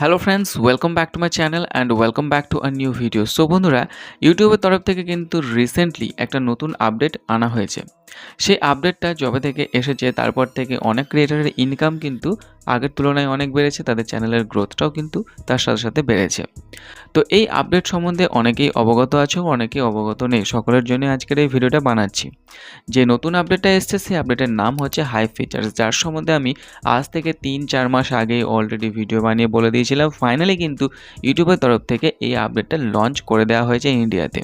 Hello friends welcome back to my channel and welcome back to a new video so বন্ধুরা ইউটিউবের তরফ থেকে কিন্তু রিসেন্টলি একটা নতুন আপডেট আনা হয়েছে। সেই আপডেটটা যবে থেকে এসেছে, তারপর থেকে অনেক ক্রিয়েটারের ইনকাম কিন্তু আগের তুলনায় অনেক বেড়েছে, তাদের চ্যানেলের গ্রোথটাও কিন্তু তার সাথে সাথে বেড়েছে। তো এই আপডেট সম্বন্ধে অনেকেই অবগত আছে, অনেকেই অবগত নেই, সকলের জন্য আজকের এই ভিডিওটা বানাচ্ছি। যে নতুন আপডেটটা এসছে, সেই আপডেটের নাম হচ্ছে হাই ফিচার্স যার সম্বন্ধে আমি আজ থেকে তিন চার মাস আগেই অলরেডি ভিডিও বানিয়ে বলে দিয়েছিলাম। ফাইনালি কিন্তু ইউটিউবের তরফ থেকে এই আপডেটটা লঞ্চ করে দেওয়া হয়েছে ইন্ডিয়াতে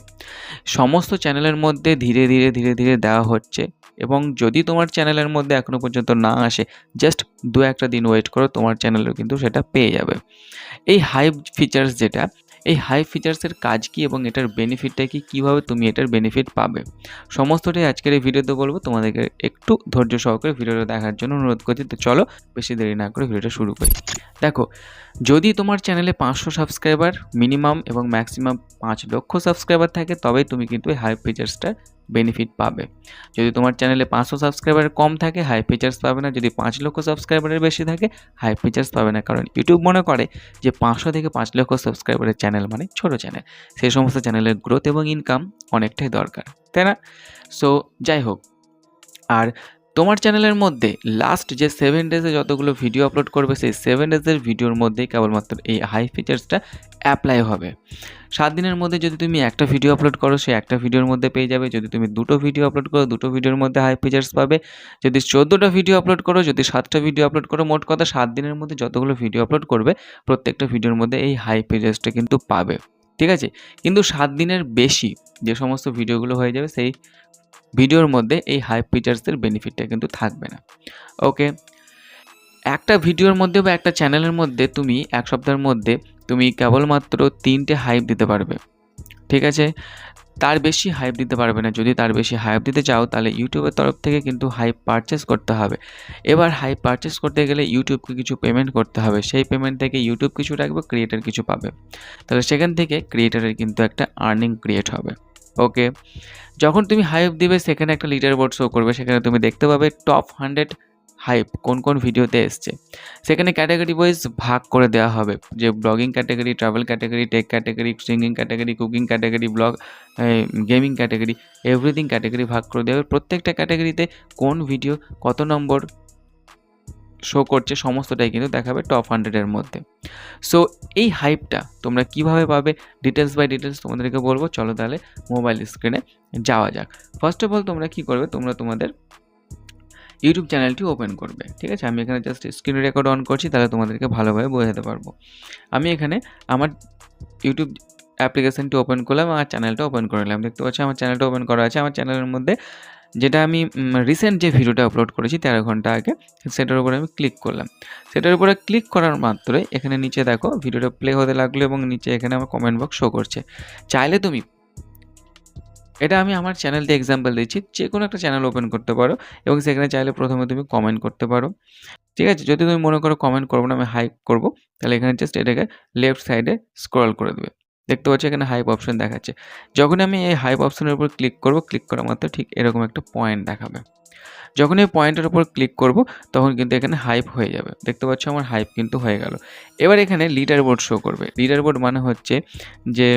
সমস্ত চ্যানেলের মধ্যে ধীরে ধীরে ধীরে ধীরে দেওয়া হচ্ছে। এবং যদি তোমার চ্যানেলের মধ্যে এখনও পর্যন্ত না আসে জাস্ট দু একটা দিন ওয়েট করো, তোমার চ্যানেলেও কিন্তু সেটা পেয়ে যাবে। এই হাই ফিচার্স যেটা, এই হাই ফিচার্সের কাজ কি এবং এটার বেনিফিটটা কি, কীভাবে তুমি এটার বেনিফিট পাবে? সমস্তটাই আজকের এই ভিডিওতে বলব, তোমাদেরকে একটু ধৈর্য সহকারে ভিডিওটা দেখার জন্য অনুরোধ করছি। তো চলো, বেশি দেরি না করে ভিডিওটা শুরু করি। দেখো, যদি তোমার চ্যানেলে পাঁচশো সাবস্ক্রাইবার মিনিমাম এবং ম্যাক্সিমাম পাঁচ লক্ষ সাবস্ক্রাইবার থাকে, তবেই তুমি কিন্তু এই হাই ফিচার্সটার বেনিফিট পাবে। যদি তোমার চ্যানেলে পাঁচশো সাবস্ক্রাইবার কম থাকে হাই ফিচার্স পাবে না। যদি পাঁচ লক্ষ সাবস্ক্রাইবারের বেশি থাকে হাই ফিচার্স পাবে না। কারণ ইউটিউব মনে করে যে পাঁচশো থেকে পাঁচ লক্ষ সাবস্ক্রাইবারের চ্যানেল মানে ছোটো চ্যানেল সেই সমস্ত চ্যানেলের গ্রোথ এবং ইনকাম অনেকটাই দরকার, তাই না? সো যাই হোক, আর তোমার চ্যানেলের মধ্যে লাস্ট যে সেভেন ডেজে যতগুলো ভিডিও আপলোড করবে, সেই সেভেন ডেজের ভিডিওর মধ্যেই কেবলমাত্র এই হাই ফিচার্সটা অ্যাপ্লাই হবে। সাত দিনের মধ্যে যদি তুমি একটা ভিডিও আপলোড করো সে একটা ভিডিওর মধ্যে পেয়ে যাবে। যদি তুমি দুটো ভিডিও আপলোড করো, দুটো ভিডিওর মধ্যে হাই ফিচার্স পাবে। যদি চোদ্দোটা ভিডিও আপলোড করো, যদি সাতটা ভিডিও আপলোড করো, মোট কথা সাত দিনের মধ্যে যতগুলো ভিডিও আপলোড করবে, প্রত্যেকটা ভিডিওর মধ্যে এই হাই ফিচার্সটা কিন্তু পাবে। ঠিক আছে? কিন্তু সাত দিনের বেশি যে সমস্ত ভিডিওগুলো হয়ে যাবে, সেই ভিডিওর মধ্যে এই হাই ফিচার্সের বেনিফিটটা কিন্তু থাকবে না। ওকে একটা ভিডিওর মধ্যে বা একটা চ্যানেলের মধ্যে তুমি এক সপ্তাহের মধ্যে তুমি কেবলমাত্র তিনটে হাইপ দিতে পারবে। ঠিক আছে? তার বেশি হাইপ দিতে পারবে না। যদি তার বেশি হাইপ দিতে চাও, তাহলে ইউটিউবের তরফ থেকে কিন্তু হাইপ পারচেস করতে হবে। এবার হাইপ পারচেস করতে গেলে ইউটিউবকে কিছু পেমেন্ট করতে হবে। সেই পেমেন্ট থেকে ইউটিউব কিছু রাখবে ক্রিয়েটার কিছু পাবে। তাহলে সেখান থেকে ক্রিয়েটারের কিন্তু একটা আর্নিং ক্রিয়েট হবে। ওকে। যখন তুমি হাইপ দিবে, সেখানে একটা লিডার বোর্ড শো করবে, সেখানে তুমি দেখতে পাবে টপ হান্ড্রেড হাইপ কোন কোন ভিডিওতে এসছে। সেখানে ক্যাটাগরি ওয়াইজ ভাগ করে দেওয়া হবে, যে blogging category travel category tech category singing category cooking category blog gaming category everything category ভাগ করে দেওয়া হবে। প্রত্যেকটা ক্যাটাগরিতে কোন ভিডিও কত নম্বর শো করছে, সমস্তটাই কিন্তু দেখাবে টপ হান্ড্রেডের মধ্যে। সো এই হাইপটা তোমরা কীভাবে পাবে? ডিটেলস বাই ডিটেলস তোমাদেরকে বলব। চলো তাহলে মোবাইল স্ক্রিনে যাওয়া যাক। ফার্স্ট অফ অল তোমরা কী করবে? তোমরা তোমাদের ইউটিউব চ্যানেলটি ওপেন করবে। ঠিক আছে? আমি এখানে জাস্ট স্ক্রিন রেকর্ড অন করছি, তাহলে তোমাদেরকে ভালোভাবে বোঝাতে পারব। আমি এখানে আমার ইউটিউব অ্যাপ্লিকেশানটি ওপেন করলাম আমার চ্যানেলটা ওপেন করে নিলাম। দেখতে পাচ্ছি? আমার চ্যানেলটা ওপেন করা আছে। আমার চ্যানেলের মধ্যে যেটা আমি রিসেন্ট যে ভিডিওটা আপলোড করেছি তেরো ঘণ্টা আগে, সেটার উপরে আমি ক্লিক করলাম। সেটার উপরে ক্লিক করার মাত্রই এখানে নিচে দেখো ভিডিওটা প্লে হতে লাগল এবং নিচে এখানে আমার কমেন্ট বক্স শো করছে। চাইলে তুমি, এটা আমি আমার চ্যানেল দিয়ে এক্সাম্পল দিচ্ছি, যে কোনো একটা চ্যানেল ওপেন করতে পারো এবং সেখানে চাইলে প্রথমে তুমি কমেন্ট করতে পারো। ঠিক আছে? যদি তুমি মনে করো কমেন্ট করব না, আমি হাইক করব, তাহলে এখানে জাস্ট এটাকে লেফট সাইডে স্ক্রল করে দেবে। দেখতে পাচ্ছি এখানে হাইপ অপশন দেখাচ্ছে। যখন আমি এই হাইপ অপশনের উপর ক্লিক করব ক্লিক করা মাত্র ঠিক এরকম একটা পয়েন্ট দেখাবে। যখন এই পয়েন্টের উপর ক্লিক করব, তখন কিন্তু এখানে হাইপ হয়ে যাবে। দেখতে পাচ্ছ আমার হাইপ কিন্তু হয়ে গেল। এবার এখানে লিডার বোর্ড শো করবে। লিডার বোর্ড মানে হচ্ছে যে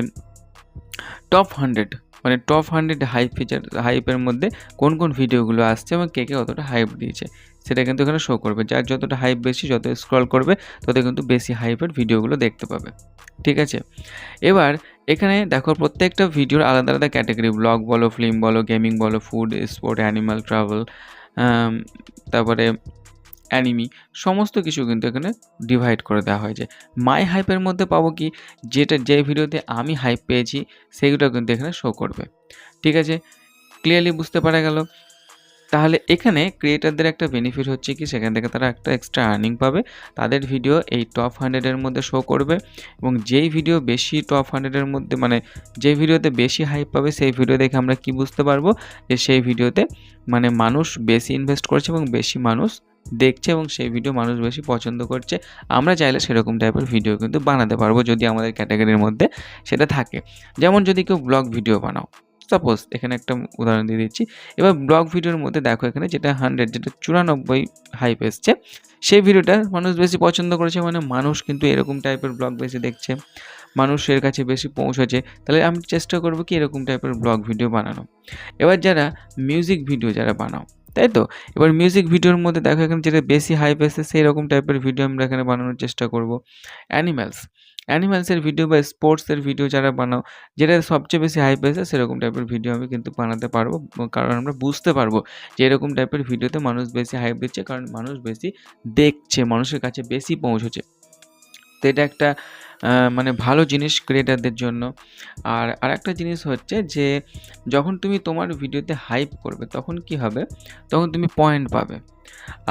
টপ হান্ড্রেড মানে টপ হান্ড্রেড হাইপ ফিচার হাইপের মধ্যে কোন কোন ভিডিওগুলো আসছে এবং কে কে কতটা হাইপ দিয়েছে, সেটা কিন্তু এখানে শো করবে। যার যতটা হাইপ বেশি যত স্ক্রল করবে তত কিন্তু বেশি হাইপের ভিডিওগুলো দেখতে পাবে। ঠিক আছে? এবার এখানে দেখো প্রত্যেকটা ভিডিওর আলাদা আলাদা ক্যাটাগরি ব্লগ বলো ফিল্ম বলো গেমিং বলো ফুড স্পোর্ট অ্যানিমাল ট্রাভেল তারপরে অ্যানিমি, সমস্ত কিছু কিন্তু এখানে ডিভাইড করে দেওয়া হয়েছে। মাই হাইপের মধ্যে পাবো কি? যেটা যে ভিডিওতে আমি হাইপ পেয়েছি, সেগুলো কিন্তু এখানে শো করবে। ঠিক আছে? ক্লিয়ারলি বুঝতে পারা গেল। তাহলে এখানে ক্রিয়েটারদের একটা বেনিফিট হচ্ছে কি? সেখান থেকে তারা একটা এক্সট্রা আর্নিং পাবে। তাদের ভিডিও এই টপ হান্ড্রেডের মধ্যে শো করবে এবং যেই ভিডিও বেশি টপ হান্ড্রেডের মধ্যে মানে যে ভিডিওতে বেশি হাইপ পাবে, সেই ভিডিও দেখে আমরা কি বুঝতে পারব? যে সেই ভিডিওতে মানে মানুষ বেশি ইনভেস্ট করছে এবং বেশি মানুষ দেখছে এবং সেই ভিডিও মানুষ বেশি পছন্দ করছে, আমরা চাইলে সেরকম টাইপের ভিডিও কিন্তু বানাতে পারব যদি আমাদের ক্যাটাগরির মধ্যে সেটা থাকে। যেমন যদি কেউ ব্লগ ভিডিও বানাও সাপোজ এখানে একটা উদাহরণ দিয়ে দিচ্ছি, এবার ব্লগ ভিডিওর মধ্যে দেখো এখানে যেটা হান্ড্রেড যেটা চুরানব্বই হাইপ এসছে, সেই ভিডিওটা মানুষ বেশি পছন্দ করেছে মানে মানুষ কিন্তু এরকম টাইপের ব্লগ বেশি দেখছে, মানুষের কাছে বেশি পৌঁছেছে, তাহলে আমি চেষ্টা করব কি এরকম টাইপের ব্লগ ভিডিও বানানো। এবার যারা মিউজিক ভিডিও যারা বানাও তাই তো? এবার মিউজিক ভিডিওর মধ্যে দেখো, এখানে যেটা বেশি হাইপ এসে সেই রকম টাইপের ভিডিও আমরা এখানে বানানোর চেষ্টা করব। অ্যানিম্যালস অ্যানিম্যালসের ভিডিও বা স্পোর্টসের ভিডিও যারা বানাও, যেটা সবচেয়ে বেশি হাইপ এসে সেরকম টাইপের ভিডিও আমি কিন্তু বানাতে পারব, কারণ আমরা বুঝতে পারব যে এরকম টাইপের ভিডিওতে মানুষ বেশি হাইপ দিচ্ছে, কারণ মানুষ বেশি দেখছে, মানুষের কাছে বেশি পৌঁছেছে তো এটা একটা মানে ভালো জিনিস ক্রিয়েটারদের জন্য। আর আরেকটা জিনিস হচ্ছে যে, যখন তুমি তোমার ভিডিওতে হাইপ করবে, তখন কি হবে? তখন তুমি পয়েন্ট পাবে।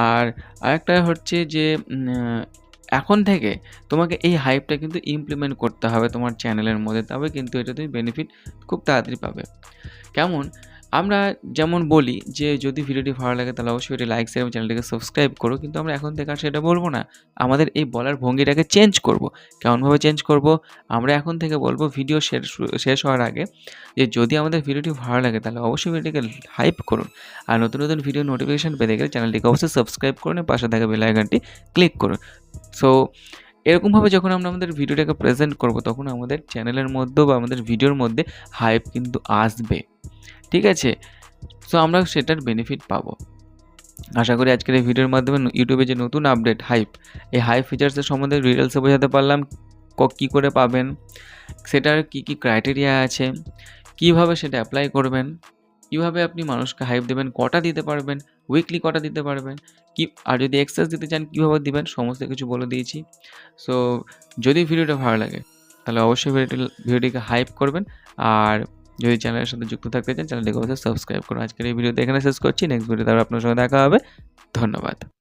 আর আরেকটা হচ্ছে যে এখন থেকে তোমাকে এই হাইপটা কিন্তু ইমপ্লিমেন্ট করতে হবে তোমার চ্যানেলের মধ্যে। তবে কিন্তু এটা তুমি বেনিফিট খুব তাড়াতাড়ি পাবে। কেমন? আমরা যেমন বলি যে যদি ভিডিওটি ভালো লাগে তাহলে অবশ্যই এটি লাইক শেয়ার এবং চ্যানেলটিকে সাবস্ক্রাইব করো। কিন্তু আমরা এখন থেকে আর সেটা বলব না। আমাদের এই বলার ভঙ্গিটাকে চেঞ্জ করব। কেমনভাবে চেঞ্জ করব? আমরা এখন থেকে বলব ভিডিও শেষ হওয়ার আগে যে যদি আমাদের ভিডিওটি ভালো লাগে তাহলে অবশ্যই ভিডিওটিকে হাইপ করুন। আর নতুন নতুন ভিডিও নোটিফিকেশান পেতে গেলে চ্যানেলটিকে অবশ্যই সাবস্ক্রাইব করুন পাশে থাকা বেল আইকনটি ক্লিক করুন। সো এরকমভাবে যখন আমরা আমাদের ভিডিওটাকে প্রেজেন্ট করব, তখন আমাদের চ্যানেলের মধ্যে বা আমাদের ভিডিওর মধ্যে হাইপ কিন্তু আসবে। ঠিক আছে? সো আমরা সেটার বেনিফিট পাবো। আশা করি আজকের এই ভিডিওর মাধ্যমে ইউটিউবে যে নতুন আপডেট হাইপ এই হাই ফিচার্সের সম্বন্ধে ডিটেলসে বোঝাতে পারলাম, কী করে পাবেন, সেটার কি কি ক্রাইটেরিয়া আছে, কীভাবে সেটা অ্যাপ্লাই করবেন, কীভাবে আপনি মানুষকে হাইপ দেবেন, কটা দিতে পারবেন উইকলি কটা দিতে পারবেন, কি আর যদি এক্সেস দিতে চান, কীভাবে দিবেন, সমস্ত কিছু বলে দিয়েছি। সো যদি ভিডিওটা ভালো লাগে, তাহলে অবশ্যই ভিডিওটি ভিডিওটিকে হাইপ করবেন, আর যদি চ্যানেলের সাথে যুক্ত থাকতে চান চ্যানেলটিকে অবশ্যই সাবস্ক্রাইব করুন। আজকের এই ভিডিওতে এখানে শেষ করছি। নেক্সট ভিডিওতে আপনার সঙ্গে দেখা হবে। ধন্যবাদ।